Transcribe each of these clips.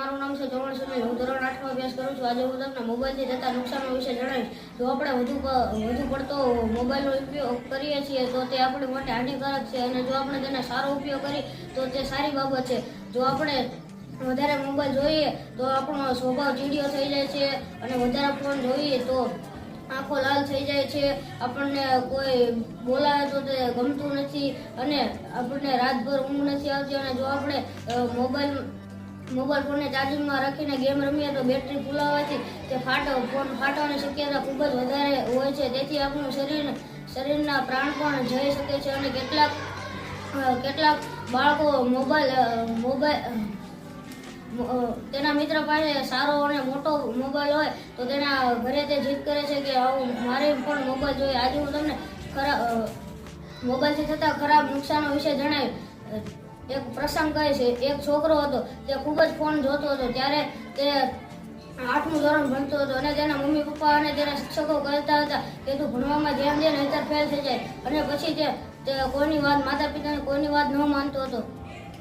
મારું નામ છે ચૌહાણ સુનિલ હું ધોરણ આઠમાં અભ્યાસ કરું છું. આજે હું તમને મોબાઈલથી થતા નુકસાનો વિશે જણાવીશ. જો આપણે વધુ વધુ પડતો મોબાઈલનો ઉપયોગ કરીએ છીએ, તો તે આપણી માટે હાનિકારક છે અને જો આપણે તેનો સારો ઉપયોગ કરીએ, તો તે સારી બાબત છે. જો આપણે વધારે મોબાઈલ જોઈએ, તો આપણો સ્વભાવ ચીડિયો થઈ જાય છે અને વધારે ફોન જોઈએ, તો આંખો લાલ થઈ જાય છે. આપણને કોઈ બોલાવે તો તે ગમતું નથી અને આપણને રાતભર ઊંઘ નથી આવતી અને જો આપણે મોબાઈલ મોબાઈલ ફોનને ચાર્જિંગમાં રાખીને ગેમ રમીએ તો બેટરી ફૂલાવાથી તે ફાટો, ફોન ફાટવાની શક્યતા ખૂબ જ વધારે હોય છે. તેથી આપણું શરીર, શરીરના પ્રાણ પણ જઈ શકે છે અને કેટલાક કેટલાક બાળકો મોબાઈલ મોબાઈલ તેના મિત્ર પાસે સારો અને મોટો મોબાઈલ હોય તો તેના ઘરે તે જીદ કરે છે કે આવું મારે પણ મોબાઈલ જોઈએ. આજે હું તમને ખરા મોબાઈલથી થતા ખરાબ નુકસાનો વિશે જણાવ્યું એક પ્રસંગ કહે છે, એક છોકરો હતો, તે ખૂબ જ ફોન જોતો હતો, ત્યારે તે આઠમું ધોરણ ભણતો હતો અને તેના મમ્મી પપ્પા અને તેના શિક્ષકો કહેતા હતા કે તું ભણવામાં ધ્યાન દે નહીતર ફેલ થઈ જાય. અને પછી તે કોઈની વાત માતા પિતાની કોઈની વાત ન માનતો હતો.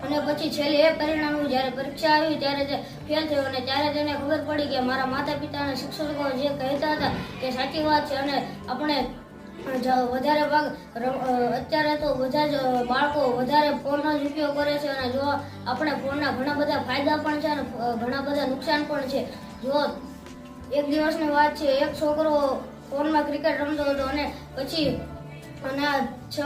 અને પછી છેલ્લે એ પરિણામ આવ્યું, જ્યારે પરીક્ષા આવી ત્યારે તે ફેલ થયો અને ત્યારે તેને ખબર પડી કે મારા માતા પિતા અને શિક્ષકો જે કહેતા હતા તે સાચી વાત છે અને આપણે વધારે ભાગ અત્યારે તો બધા જ બાળકો વધારે ફોનનો જ ઉપયોગ કરે છે અને જો આપણે ફોનના ઘણા બધા ફાયદા પણ છે અને ઘણા બધા નુકસાન પણ છે. જો એક દિવસની વાત છે, એક છોકરો ફોનમાં ક્રિકેટ રમતો હતો અને પછી અને છ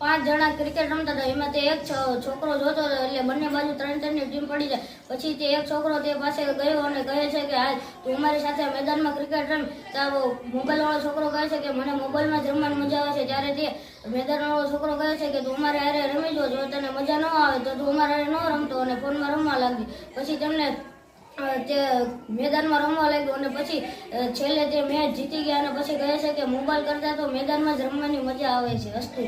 પાંચ જણા ક્રિકેટ રમતા હતા. એમાં તે એક છોકરો જોતો હતો, એટલે બંને બાજુ ત્રણ ત્રણની ટીમ પડી જાય. પછી તે એક છોકરો તે પાસે ગયો અને કહે છે કે, હાલ, તું અમારી સાથે મેદાનમાં ક્રિકેટ રમ. તો મોબાઈલ વાળો છોકરો કહે છે કે, મને મોબાઈલમાં જ રમવાની મજા આવે છે. ત્યારે તે મેદાન વાળો છોકરો કહે છે કે, તું અમારે હારે રમી જો જો તને મજા ન આવે તો તું અમારે હારે ન રમતો. અને ફોનમાં રમવા લાગી. પછી તેમને તે મેદાનમાં રમવા લાગ્યો અને પછી છેલ્લે તે મેચ જીતી ગયા અને પછી કહે છે કે, મોબાઈલ કરતાં તો મેદાનમાં જ રમવાની મજા આવે છે, અસ્તુ.